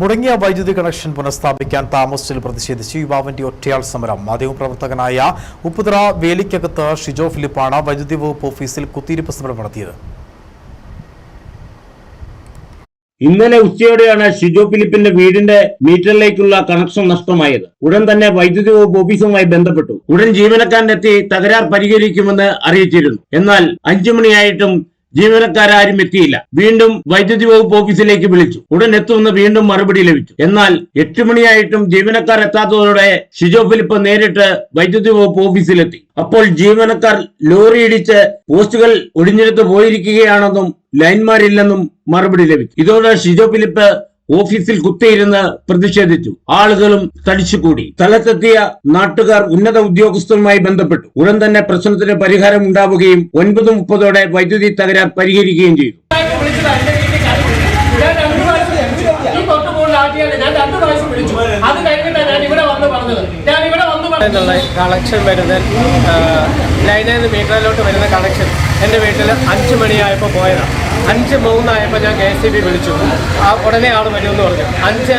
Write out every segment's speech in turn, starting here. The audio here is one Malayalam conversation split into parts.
മുടങ്ങിയ വൈദ്യുതി കണക്ഷൻ പുനഃസ്ഥാപിക്കാൻ താമസിച്ചതിൽ പ്രതിഷേധിച്ച് യുവാവിന്റെ ഒറ്റയാൾ സമരം. മാധ്യമപ്രവർത്തകനായ ഉപ്പുതറ വേലിക്കകത്ത് ഷിജോ ഫിലിപ്പാണ് വൈദ്യുതി വകുപ്പ് ഓഫീസിൽ കുത്തിയിരിപ്പ് സമരം നടത്തിയത്. ഇന്നലെ ഉച്ചയോടെയാണ് ഷിജോ ഫിലിപ്പിന്റെ വീടിന്റെ മീറ്ററിലേക്കുള്ള കണക്ഷൻ നഷ്ടമായത്. ഉടൻ തന്നെ വൈദ്യുതി വകുപ്പ് ഓഫീസുമായി ബന്ധപ്പെട്ടു. ഉടൻ ജീവനക്കാരനെത്തി തകരാർ പരിഹരിക്കുമെന്ന് അറിയിച്ചിരുന്നു. എന്നാൽ അഞ്ചു മണിയായിട്ടും ജീവനക്കാരും എത്തിയില്ല. വീണ്ടും വൈദ്യുതി വകുപ്പ് ഓഫീസിലേക്ക് വിളിച്ചു. ഉടൻ എത്തുമെന്ന് വീണ്ടും മറുപടി ലഭിച്ചു. എന്നാൽ എട്ട് മണിയായിട്ടും ജീവനക്കാർ എത്താത്തതോടെ ഷിജോ ഫിലിപ്പ് നേരിട്ട് വൈദ്യുതി വകുപ്പ് ഓഫീസിലെത്തി. അപ്പോൾ ജീവനക്കാർ ലോറി ഇടിച്ച് പോസ്റ്റുകൾ ഒടിഞ്ഞെടുത്ത് പോയിരിക്കുകയാണെന്നും ലൈൻമാരില്ലെന്നും മറുപടി ലഭിച്ചു. ഇതോടെ ഷിജോ ഫിലിപ്പ് ഓഫീസിൽ കുത്തിയിരുന്ന് പ്രതിഷേധിച്ചു. ആളുകളും തടിച്ചുകൂടി. സ്ഥലത്തെത്തിയ നാട്ടുകാർ ഉന്നത ഉദ്യോഗസ്ഥരുമായി ബന്ധപ്പെട്ടു. ഉടൻ തന്നെ പ്രശ്നത്തിന് പരിഹാരം ഉണ്ടാവുകയും ഒൻപത് മുപ്പതോടെ വൈദ്യുതി തകരാർ പരിഹരിക്കുകയും ചെയ്തു. അത് കഴിഞ്ഞിട്ടാണ് ഞാൻ ഇവിടെ വന്ന് പറഞ്ഞത്. ഞാൻ ഇവിടെ വന്ന് എന്നുള്ള കളക്ഷൻ വരുന്ന ലൈനിൽ നിന്ന് മീറ്ററിലോട്ട് വരുന്ന കളക്ഷൻ എന്റെ വീട്ടിൽ അഞ്ച് മണിയായപ്പോൾ പോയതാണ് അഞ്ച് മൂന്നായപ്പോൾ ഞാൻ കെ എസ് ബി വിളിച്ചു. ആ ഉടനെ ആൾ വരുമെന്ന് പറഞ്ഞു. അഞ്ച്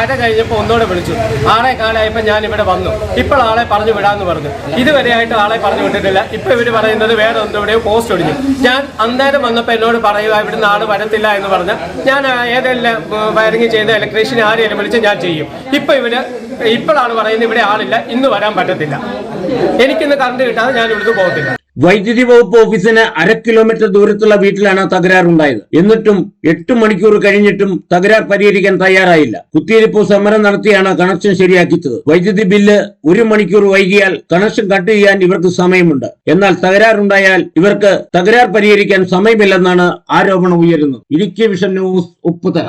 അര കഴിഞ്ഞപ്പോൾ ഒന്നോടെ വിളിച്ചു. ആറേ കാലായപ്പോൾ ഞാൻ ഇവിടെ വന്നു. ഇപ്പോൾ ആളെ പറഞ്ഞു വിടാമെന്ന് പറഞ്ഞു. ഇതുവരെ ആയിട്ട് ആളെ പറഞ്ഞു വിട്ടിട്ടില്ല. ഇപ്പോൾ ഇവർ പറയുന്നത് വേറെ എന്തെവിടെയോ പോസ്റ്റ് ഒടിഞ്ഞു. ഞാൻ അന്നേരം വന്നപ്പോൾ എന്നോട് പറയുക ഇവിടുന്ന് ആൾ വരത്തില്ല എന്ന് പറഞ്ഞ്. ഞാൻ ഏതെല്ലാം വയറിങ് ചെയ്ത ഇലക്ട്രീഷ്യൻ ആരെയും വിളിച്ച് ഞാൻ ചെയ്യും. ഇപ്പോൾ ഇവർ ഇപ്പോഴാണ് പറയുന്നത് ഇവിടെ ആളില്ല. ഇന്ന് വരാൻ പറ്റത്തില്ല. എനിക്കിന്ന് കറണ്ട് കിട്ടാതെ ഞാൻ ഇവിടുന്ന് പോകത്തില്ല. വൈദ്യുതി വകുപ്പ് ഓഫീസിന് അര കിലോമീറ്റർ ദൂരത്തുള്ള വീട്ടിലാണ് തകരാറുണ്ടായത്. എന്നിട്ടും എട്ട് മണിക്കൂർ കഴിഞ്ഞിട്ടും തകരാർ പരിഹരിക്കാൻ തയ്യാറായില്ല. കുത്തിയിരിപ്പ് സമരം നടത്തിയാണ് കണക്ഷൻ ശരിയാക്കിച്ചത്. വൈദ്യുതി ബില്ല് ഒരു മണിക്കൂർ വൈകിയാൽ കണക്ഷൻ കട്ട് ചെയ്യാൻ ഇവർക്ക് സമയമുണ്ട്. എന്നാൽ തകരാറുണ്ടായാൽ ഇവർക്ക് തകരാർ പരിഹരിക്കാൻ സമയമില്ലെന്നാണ് ആരോപണം ഉയരുന്നത്. Idukki vision news Upputhara.